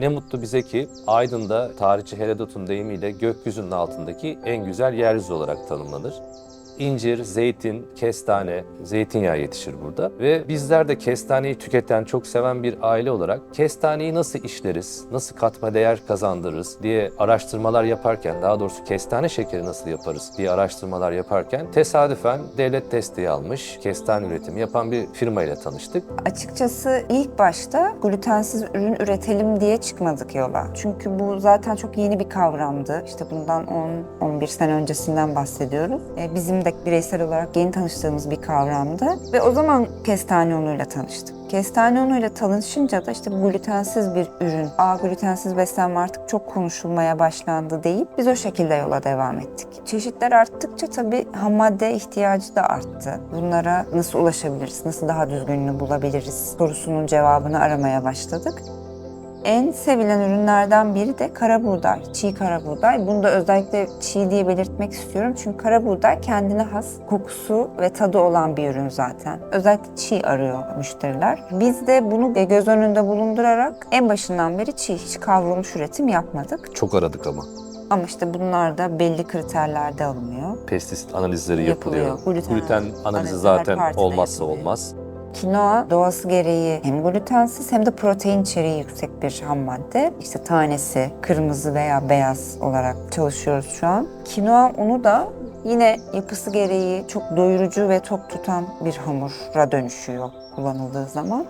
Ne mutlu bize ki Aydın'da tarihçi Herodot'un deyimiyle gökyüzünün altındaki en güzel yeryüzü olarak tanımlanır. İncir, zeytin, kestane, zeytinyağı yetişir burada. Ve bizler de kestaneyi tüketen, çok seven bir aile olarak kestaneyi nasıl işleriz, nasıl katma değer kazandırırız diye araştırmalar yaparken, daha doğrusu kestane şekeri nasıl yaparız diye araştırmalar yaparken tesadüfen devlet desteği almış, kestane üretimi yapan bir firma ile tanıştık. Açıkçası ilk başta glutensiz ürün üretelim diye çıkmadık yola. Çünkü bu zaten çok yeni bir kavramdı. İşte bundan 10-11 sene öncesinden bahsediyoruz. E, Bizim de bireysel olarak yeni tanıştığımız bir kavramdı. Ve o zaman kestane unuyla tanıştık. Kestane unuyla tanışınca da işte glutensiz bir ürün, aa glutensiz beslenme artık çok konuşulmaya başlandı deyip biz o şekilde yola devam ettik. Çeşitler arttıkça tabii ham madde ihtiyacı da arttı. Bunlara nasıl ulaşabiliriz, nasıl daha düzgününü bulabiliriz sorusunun cevabını aramaya başladık. En sevilen ürünlerden biri de kara buğday, çiğ kara buğday. Bunu da özellikle çiğ diye belirtmek istiyorum. Çünkü kara buğday kendine has kokusu ve tadı olan bir ürün zaten. Özellikle çiğ arıyor müşteriler. Biz de bunu göz önünde bulundurarak en başından beri çiğ, hiç kavrulmuş üretim yapmadık. Çok aradık ama. Ama işte bunlar da belli kriterlerde alınıyor. Pestisit analizleri yapılıyor. Gluten Gluten, analizi analizi zaten olmazsa yapılıyor. olmaz. Kinoa doğası gereği hem glutensiz hem de protein içeriği yüksek bir ham madde. İşte tanesi kırmızı veya beyaz olarak çalışıyoruz şu an. Kinoa unu da yine yapısı gereği çok doyurucu ve tok tutan bir hamura dönüşüyor kullanıldığı zaman.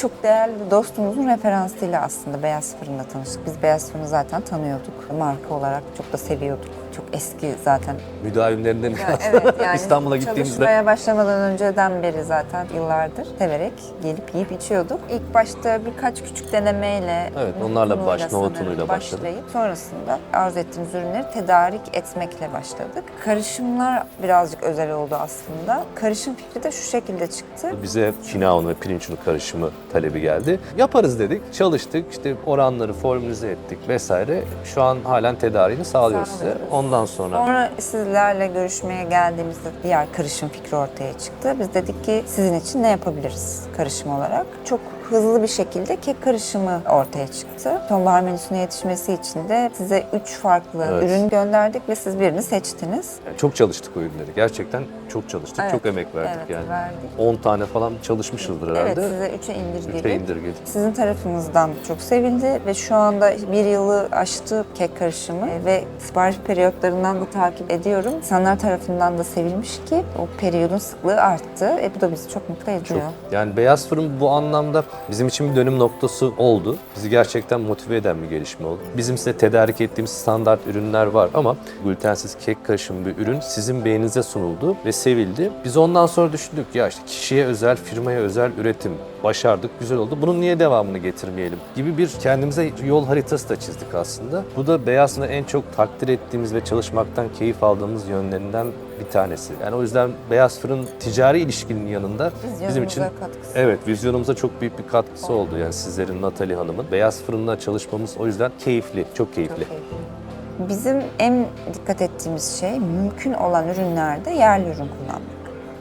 Çok değerli dostumuzun referansıyla aslında Beyaz Fırın'la tanıştık. Biz Beyaz Fırın'ı zaten tanıyorduk. Marka olarak çok da seviyorduk. Çok eski zaten Müdavimlerinden ya evet yani İstanbul'a gittiğimizde çalışmaya başlamadan önceden beri zaten yıllardır severek gelip yiyip içiyorduk. İlk başta birkaç küçük denemeyle Evet, onlarla baş- nohut sanırım unuyla başladık. başlayıp sonrasında arzu ettiğimiz ürünleri tedarik etmekle başladık. Karışımlar birazcık özel oldu aslında. Karışım fikri de şu şekilde çıktı. bize kinaun ve pirinç unu karışımı talebi geldi. Yaparız dedik, çalıştık, işte oranları formülize ettik vesaire. Şu an halen tedariğini sağlıyoruz size. Ondan sonra Sonra sizlerle görüşmeye geldiğimizde diğer karışım fikri ortaya çıktı. Biz dedik ki sizin için ne yapabiliriz karışım olarak? Çok hızlı bir şekilde kek karışımı ortaya çıktı. Sonbahar menüsüne yetişmesi için de size üç farklı Evet. ürün gönderdik ve siz birini seçtiniz. çok çalıştık o ürünleri. Gerçekten çok çalıştık, Evet, çok emek verdik evet, yani. verdik. 10 tane falan çalışmışızdır herhalde. Evet size üçe indirgedik. Üçe indirgedik. Sizin tarafınızdan çok sevildi ve şu anda bir yılı aştı kek karışımı E, ve sipariş periyotlarından da takip ediyorum. İnsanlar tarafından da sevilmiş ki o periyodun sıklığı arttı. E bu da bizi çok mutlu ediyor. Çok. Yani Beyaz Fırın bu anlamda bizim için bir dönüm noktası oldu. Bizi gerçekten motive eden bir gelişme oldu. Bizim size tedarik ettiğimiz standart ürünler var ama glutensiz kek karışımı bir ürün sizin beğeninize sunuldu ve sevildi. Biz ondan sonra düşündük ya işte kişiye özel, firmaya özel üretim başardık, güzel oldu. Bunun niye devamını getirmeyelim gibi bir kendimize yol haritası da çizdik aslında. Bu da Beyaz'ın en çok takdir ettiğimiz ve çalışmaktan keyif aldığımız yönlerinden bir tanesi. Yani o yüzden Beyaz Fırın ticari ilişkinin yanında bizim için katkısı. Evet, vizyonumuza çok büyük bir katkısı oldu yani sizlerin, Natalie Hanım'ın. Beyaz Fırın'la çalışmamız o yüzden keyifli, çok keyifli. Çok keyifli. Bizim en dikkat ettiğimiz şey mümkün olan ürünlerde yerli ürün kullanmak.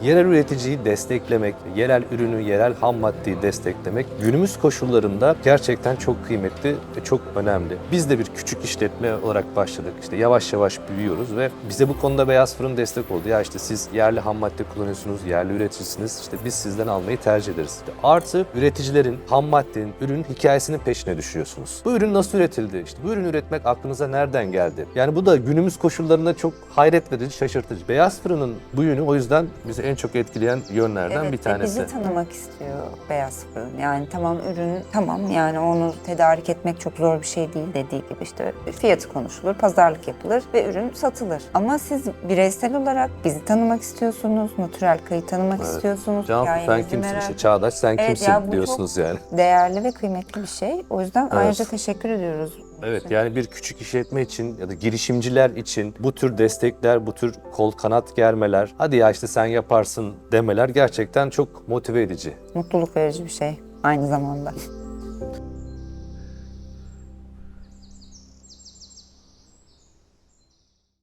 Yerel üreticiyi desteklemek, yerel ürünü, yerel ham maddeyi desteklemek günümüz koşullarında gerçekten çok kıymetli ve çok önemli. Biz de bir küçük işletme olarak başladık. İşte yavaş yavaş büyüyoruz ve bize bu konuda Beyaz Fırın destek oldu. Ya işte siz yerli ham madde kullanıyorsunuz, yerli üreticisiniz. İşte biz sizden almayı tercih ederiz. Artı üreticilerin ham maddenin, ürün hikayesinin peşine düşüyorsunuz. Bu ürün nasıl üretildi? İşte bu ürünü üretmek aklınıza nereden geldi? Yani bu da günümüz koşullarında çok hayret verici, şaşırtıcı. Beyaz Fırın'ın bu yönü o yüzden bizi en çok etkileyen yönlerden evet, bir tanesi. bizi tanımak istiyor Beyaz Fırın. Yani tamam ürün tamam yani onu tedarik etmek çok zor bir şey değil dediği gibi işte fiyatı konuşulur, pazarlık yapılır ve ürün satılır. Ama siz bireysel olarak bizi tanımak istiyorsunuz, Natural Kay'ı tanımak istiyorsunuz. Cansu sen kimsin merak işte Çağdaş sen Evet, kimsin ya diyorsunuz yani. değerli ve kıymetli bir şey. O yüzden ayrıca teşekkür ediyoruz. Evet yani bir küçük işletme için ya da girişimciler için bu tür destekler, bu tür kol kanat germeler, hadi ya işte sen yaparsın demeler gerçekten çok motive edici. Mutluluk verici bir şey aynı zamanda.